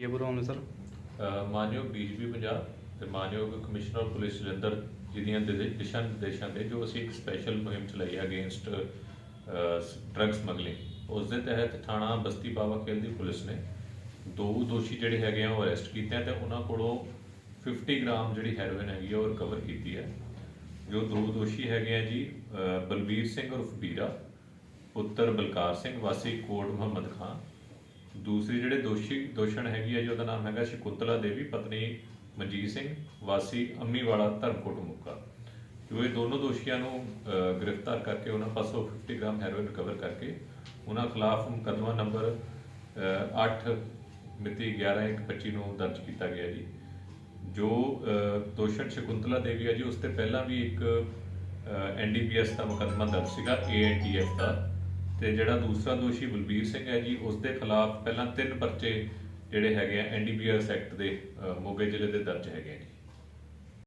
ਇਹ ਬੁਰਾ ਅੰਮ੍ਰਿਤਸਰ ਅ, ਮਾਨਯੋਗ ਡੀਜੀਪੀ ਪੰਜਾਬ ਤੇ ਮਾਨਯੋਗ ਕਮਿਸ਼ਨਰ ਪੁਲਿਸ ਜਲੰਧਰ ਜੀ ਦੀਆਂ ਦਿਸ਼ਾ ਨਿਰਦੇਸ਼ਾਂ ਤੇ ਜੋ ਅਸੀਂ ਇੱਕ ਸਪੈਸ਼ਲ ਮੁਹਿੰਮ ਚਲਾਈ ਹੈ ਅਗੇਂਸਟ ਡਰੱਗ ਸਮਗਲਿੰਗ ਉਸ ਦੇ ਤਹਿਤ ਥਾਣਾ ਬਸਤੀ ਬਾਵਾ ਖੇਲ ਦੀ ਪੁਲਿਸ ਨੇ ਦੋ ਦੋਸ਼ੀ ਜਿਹੜੇ ਹੈਗੇ ਆ ਉਹ ਅਰੈਸਟ ਕੀਤੇ ਆ ਤੇ ਉਹਨਾਂ ਕੋਲੋਂ 50 ਗ੍ਰਾਮ ਜਿਹੜੀ ਹੈਰੋਇਨ ਹੈਗੀ ਆ ਉਹ ਰਿਕਵਰ ਕੀਤੀ ਹੈ। ਜੋ ਦੋ ਦੋਸ਼ੀ ਹੈਗੇ ਆ ਜੀ ਬਲਬੀਰ ਸਿੰਘ ਉਰਫ ਬੀਰਾ ਪੁੱਤਰ ਬਲਕਾਰ ਸਿੰਘ ਵਾਸੀ ਕੋਟ ਮੁਹੰਮਦ ਖਾਨ ਦੂਸਰੀ ਜਿਹੜੇ ਦੋਸ਼ੀ ਦੋਸ਼ਣ ਹੈਗੀ ਹੈ ਜੀ, ਉਹਦਾ ਨਾਮ ਹੈਗਾ ਸ਼ਕੁੰਤਲਾ ਦੇਵੀ, ਪਤਨੀ ਮਨਜੀਤ ਸਿੰਘ, ਵਾਸੀ ਅੰਮੀਵਾਲਾ ਧਰਮਕੋਟ ਮੁੱਕਾ। ਜੋ ਇਹ ਦੋਨੋਂ ਦੋਸ਼ੀਆਂ ਨੂੰ ਗ੍ਰਿਫਤਾਰ ਕਰਕੇ ਉਹਨਾਂ ਪਾਸੋਂ 50 ਗ੍ਰਾਮ ਹੈਰੋਇਨ ਰਿਕਵਰ ਕਰਕੇ ਉਹਨਾਂ ਖਿਲਾਫ ਮੁਕੱਦਮਾ ਨੰਬਰ 8 ਮਿਤੀ 11/1/25 ਨੂੰ ਦਰਜ ਕੀਤਾ ਗਿਆ ਜੀ। ਜੋ ਦੋਸ਼ਣ ਸ਼ਕੁੰਤਲਾ ਦੇਵੀ ਹੈ ਜੀ, ਉਸ ਤੇ ਪਹਿਲਾਂ ਵੀ ਇੱਕ ਐਨਡੀਪੀਐਸ ਦਾ ਮੁਕੱਦਮਾ ਦਰਜ ਸੀਗਾ ਏਐਨਟੀਐਫ ਦਾ। ਤੇ ਜਿਹੜਾ ਦੂਸਰਾ ਦੋਸ਼ੀ ਬਲਬੀਰ ਸਿੰਘ ਹੈ ਜੀ ਉਸ ਦੇ ਖਿਲਾਫ ਪਹਿਲਾਂ ਤਿੰਨ ਪਰਚੇ ਜਿਹੜੇ ਹੈਗੇ ਆ ਐਨਡੀਪੀਐਸ ਐਕਟ ਦੇ ਮੋਗੇ ਜ਼ਿਲ੍ਹੇ ਦੇ ਦਰਜ ਹੈਗੇ ਆ ਜੀ।